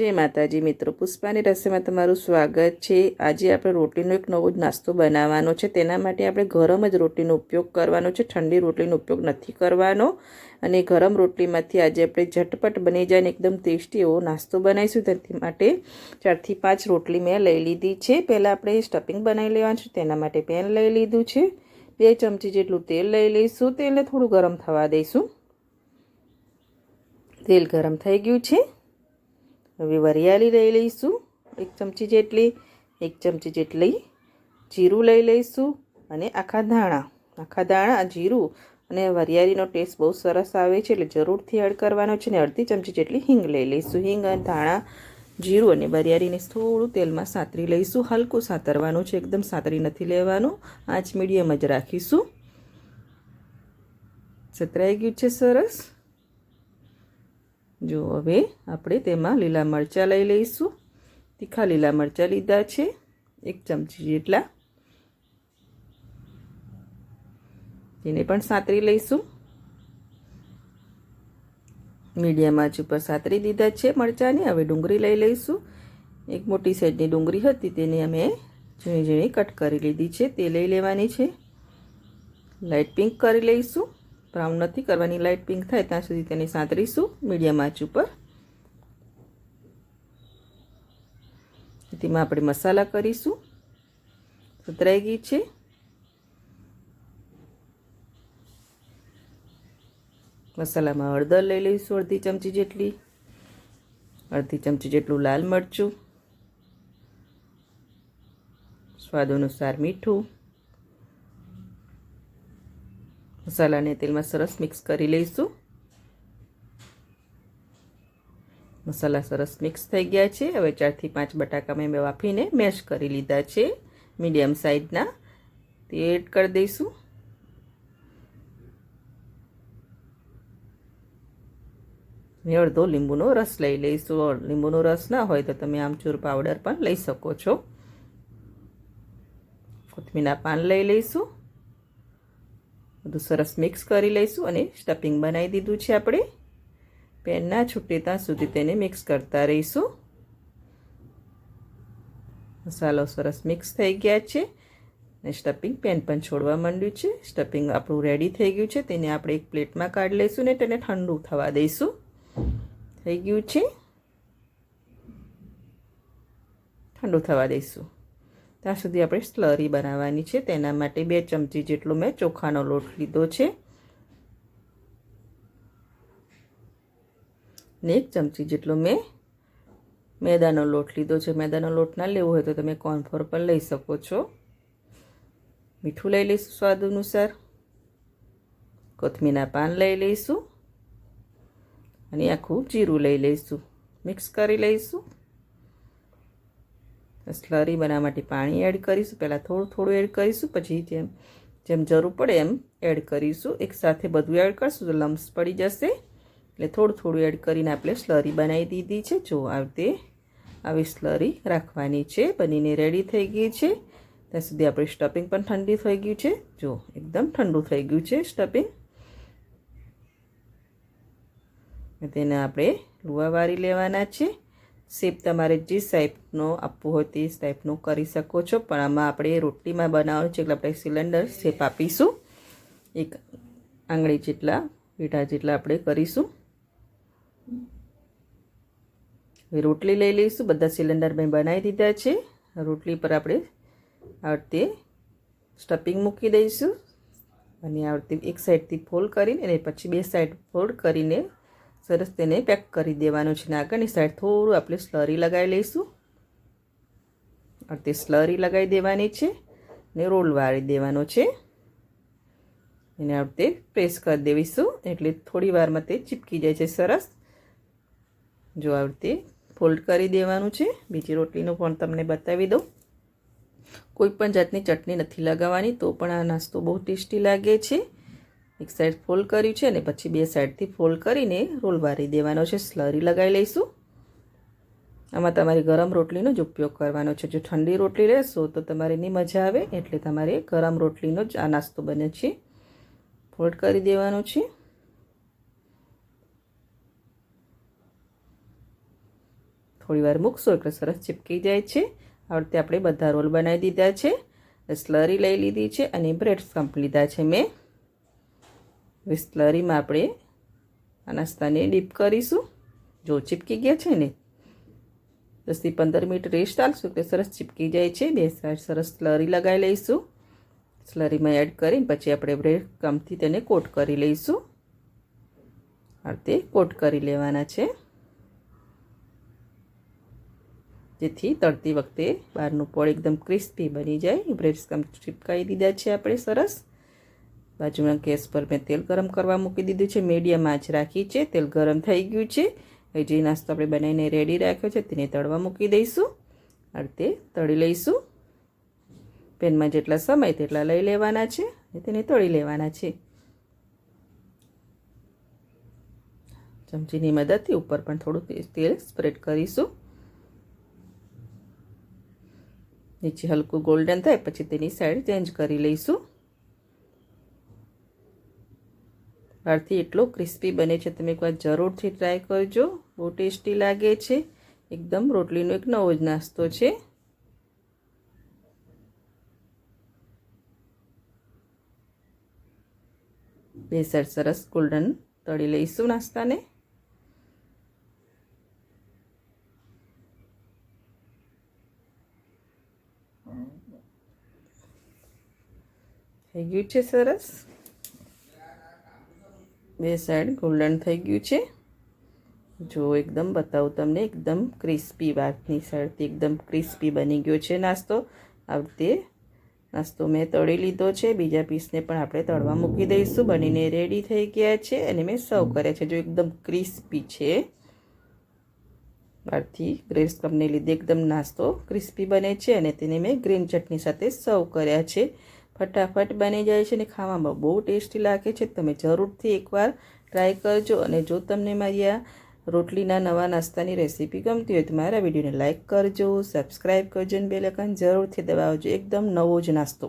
જય માતાજી મિત્રો, પુષ્પાની રસોઈમાં તમારું સ્વાગત છે. આજે આપણે રોટલીનો એક નવો જ નાસ્તો બનાવવાનો છે. તેના માટે આપણે ગરમ જ રોટલીનો ઉપયોગ કરવાનો છે. ઠંડી રોટલીનો ઉપયોગ નથી કરવાનો. અને ગરમ રોટલીમાંથી આજે આપણે ઝટપટ બની જાય ને એકદમ ટેસ્ટી એવો નાસ્તો બનાવીશું. તેથી માટે ચારથી પાંચ રોટલી મેં લઈ લીધી છે. પહેલાં આપણે સ્ટફિંગ બનાવી લેવાનું છે. તેના માટે પેન લઈ લીધું છે. બે ચમચી જેટલું તેલ લઈ લઈશું. તેલને થોડું ગરમ થવા દઈશું. તેલ ગરમ થઈ ગયું છે. હવે વરિયાળી લઈ લઈશું. એક ચમચી જેટલી, એક ચમચી જેટલી જીરું લઈ લઈશું અને આખા ધાણા. આખા ધાણા જીરું અને વરિયાળીનો ટેસ્ટ બહુ સરસ આવે છે એટલે જરૂરથી એડ કરવાનો છે ને અડધી ચમચી જેટલી હિંગ લઈ લઈશું. હિંગ અને ધાણા, જીરું અને વરિયાળીને થોડું તેલમાં સાતરી લઈશું. હલકું સાતરવાનું છે, એકદમ સાતરી નથી લેવાનું. આંચ મીડિયમ જ રાખીશું. સતરાઈ ગયું છે સરસ. જો હવે આપણે તેમાં લીલા મરચાં લઈ લઈશું. તીખા લીલા મરચાં લીધા છે. એક ચમચી જેટલા. તેને પણ સાતરી લઈશું. મીડિયમ આંચ ઉપર સાતરી દીધા છે મરચાંની. હવે ડુંગળી લઈ લઈશું. એક મોટી સાઈડની ડુંગળી હતી તેને અમે ઝીણી ઝીણી કટ કરી લીધી છે. તે લઈ લેવાની છે. લાઇટ પિંક કરી લઈશું. બ્રાઉન નથી કરવાની લાઇટ પિંક થાય ત્યાં સુધી તેને સાંતરીશું મીડિયમ આંચ ઉપર. તેમાં આપણે મસાલા કરીશું. સતરાઈ ગઈ છે. મસાલામાં હળદર લઈ લઈશું, અડધી ચમચી જેટલી. અડધી ચમચી જેટલું લાલ મરચું. સ્વાદ અનુસાર મીઠું. મસાલાને તેલમાં સરસ મિક્સ કરી લઈશું. મસાલા સરસ મિક્સ થઈ ગયા છે. હવે ચારથી પાંચ બટાકા મેં વાફીને મેશ કરી લીધા છે. મીડિયમ સાઇઝના તે એડ કરી દઈશું. અડધો લીંબુનો રસ લઈ લઈશું. લીંબુનો રસ ના હોય તો તમે આમચૂર પાવડર પણ લઈ શકો છો. કોથમીના પાન લઈ લઈશું. બધું સરસ મિક્સ કરી લઈશું અને સ્ટફિંગ બનાવી દીધું છે આપણે. પેન ના છૂટે ત્યાં સુધી તેને મિક્સ કરતા રહીશું. મસાલો સરસ મિક્સ થઈ ગયા છે અને સ્ટફિંગ પેન પણ છોડવા માંડ્યું છે. સ્ટફિંગ આપણું રેડી થઈ ગયું છે. તેને આપણે એક પ્લેટમાં કાઢી લઈશું ને તેને ઠંડુ થવા દઈશું. થઈ ગયું છે. ઠંડુ થવા દઈશું. ત્યાં સુધી આપણે સ્લરી બનાવવાની છે. તેના માટે બે ચમચી જેટલો મેં ચોખાનો લોટ લીધો છે. ને એક ચમચી જેટલો મેં મેદાનો લોટ લીધો છે. મેદાનો લોટ ના લેવો હોય તો તમે કોર્નફ્લોર પણ લઈ શકો છો. મીઠું લઈ લઈશું સ્વાદ અનુસાર. કોથમીના પાન લઈ લઈશું. અને આખું જીરું લઈ લઈશું. મિક્સ કરી લઈશું. સ્લરી બનાવવા માટે પાણી એડ કરીશું. પહેલાં થોડું થોડું એડ કરીશું. પછી જેમ જેમ જરૂર પડે એમ એડ કરીશું. એકસાથે બધું એડ કરશું તો લમ્સ પડી જશે. એટલે થોડું થોડું એડ કરીને આપણે સ્લરી બનાવી દીધી છે. જો આ રીતે આવી સ્લરી રાખવાની છે. બનીને રેડી થઈ ગઈ છે. ત્યાં સુધી આપણે સ્ટફિંગ પણ ઠંડી થઈ ગયું છે. જો એકદમ ઠંડુ થઈ ગયું છે સ્ટફિંગ તેને આપણે લુવા વારી લેવાના છે. શેપ તમારે જે સાઈપનો આપવો હોય તે ટાઈપનું કરી શકો છો. પણ આમાં આપણે રોટલીમાં બનાવવાનું છે એટલે આપણે સિલિન્ડર શેપ આપીશું. એક આંગળી જેટલા પીઠા જેટલા આપણે કરીશું. હવે રોટલી લઈ લઈશું. બધા સિલિન્ડર મેં બનાવી દીધા છે. રોટલી પર આપણે આ રીતે સ્ટફિંગ મૂકી દઈશું. અને આ રીતે એક સાઈડથી ફોલ્ડ કરીને અને પછી બે સાઈડ ફોલ્ડ કરીને સરસ તેને પેક કરી દેવાનું છે ને આગળની સાઈડ થોડું આપણે સ્લરી લગાવી લઈશું. તે સ્લરી લગાવી દેવાની છે ને રોલ વાળી દેવાનો છે. એને આવડતે પ્રેસ કરી દેવીશું એટલે થોડી વારમાં તે ચીપકી જાય છે સરસ. જો આ રીતે ફોલ્ડ કરી દેવાનું છે. બીજી રોટલીનું પણ તમને બતાવી દઉં. કોઈ પણ જાતની ચટણી નથી લગાવવાની તો પણ આ નાસ્તો બહુ ટેસ્ટી લાગે છે. એક સાઈડ ફોલ્ડ કર્યું છે ને, પછી બે સાઈડથી ફોલ્ડ કરીને રોલ વારી દેવાનો છે. સ્લરી લગાવી લઈશું. આમાં તમારે ગરમ રોટલીનો જ ઉપયોગ કરવાનો છે. જો ઠંડી રોટલી લેશો તો તમારે એની મજા આવે, એટલે તમારે ગરમ રોટલીનો જ આ નાસ્તો બને છે. ફોલ્ડ કરી દેવાનો છે. થોડી વાર મૂકશો એટલે સરસ ચીપકી જાય છે. આ રીતે આપણે બધા રોલ બનાવી દીધા છે. સ્લરી લઈ લીધી છે અને બ્રેડ સ્કમ્પ લીધા છે મેં. હવે સ્લરીમાં આપણે આ નાસ્તાને ડીપ કરીશું. જો ચીપકી ગયા છે ને, દસથી પંદર મિનિટ રેસ્ટ આપશું એટલે સરસ ચીપકી જાય છે. બે સાઈડ સરસ સ્લરી લગાવી લઈશું. સ્લરીમાં એડ કરીને પછી આપણે બ્રેડ કમથી તેને કોટ કરી લઈશું. આ રીતે કોટ કરી લેવાના છે. જેથી તળતી વખતે બહારનું પડ એકદમ ક્રિસ્પી બની જાય. બ્રેડ સ્કમ ચીપકાવી દીધા છે આપણે સરસ. બાજુના ગેસ પર મેં તેલ ગરમ કરવા મૂકી દીધું છે. મીડિયમ આંચ રાખી છે. તેલ ગરમ થઈ ગયું છે. જે નાસ્તો આપણે બનાવીને રેડી રાખ્યો છે તેને તળવા મૂકી દઈશું. આ રીતે તળી લઈશું. પેનમાં જેટલા સમય તેટલા લઈ લેવાના છે અને તેને તળી લેવાના છે. ચમચીની મદદથી ઉપર પણ થોડું તેલ સ્પ્રેડ કરીશું. નીચે હલકું ગોલ્ડન થાય પછી તેની સાઈડ ચેન્જ કરી લઈશું. બહારથી એટલો ક્રિસ્પી બને છે. તમે એકવાર જરૂરથી ટ્રાય કરજો. બહુ ટેસ્ટી લાગે છે. એકદમ રોટલીનો એક નવો જ નાસ્તો છે. બે સાઈડ સરસ ગોલ્ડન તળી લઈશું નાસ્તાને. થઈ ગયું છે સરસ. બે સાઈડ ગોલ્ડન થઈ ગયું છે. જો એકદમ બતાવું તમને, એકદમ ક્રિસ્પી વાતની સાઈડથી એકદમ ક્રિસ્પી બની ગયો છે નાસ્તો. આ રીતે નાસ્તો મેં તળી લીધો છે. બીજા પીસને પણ આપણે તળવા મૂકી દઈશું. બનીને રેડી થઈ ગયા છે અને મેં સર્વ કર્યા છે. જો એકદમ ક્રિસ્પી છે. બહારથી ગ્રેસ કપને લીધે એકદમ નાસ્તો ક્રિસ્પી બને છે અને તેને મેં ગ્રીન ચટણી સાથે સર્વ કર્યા છે. ફટાફટ બની જાય છે અને ખાવામાં બહુ ટેસ્ટી લાગે છે. તમે જરૂરથી એકવાર ટ્રાય કરજો અને જો તમને મારી આ રોટલીના નવા નાસ્તાની રેસીપી ગમતી હોય તો મારા વિડીયોને લાઇક કરજો, સબસ્ક્રાઈબ કરજો અને બે લખન જરૂરથી દબાવજો. એકદમ નવો જ નાસ્તો.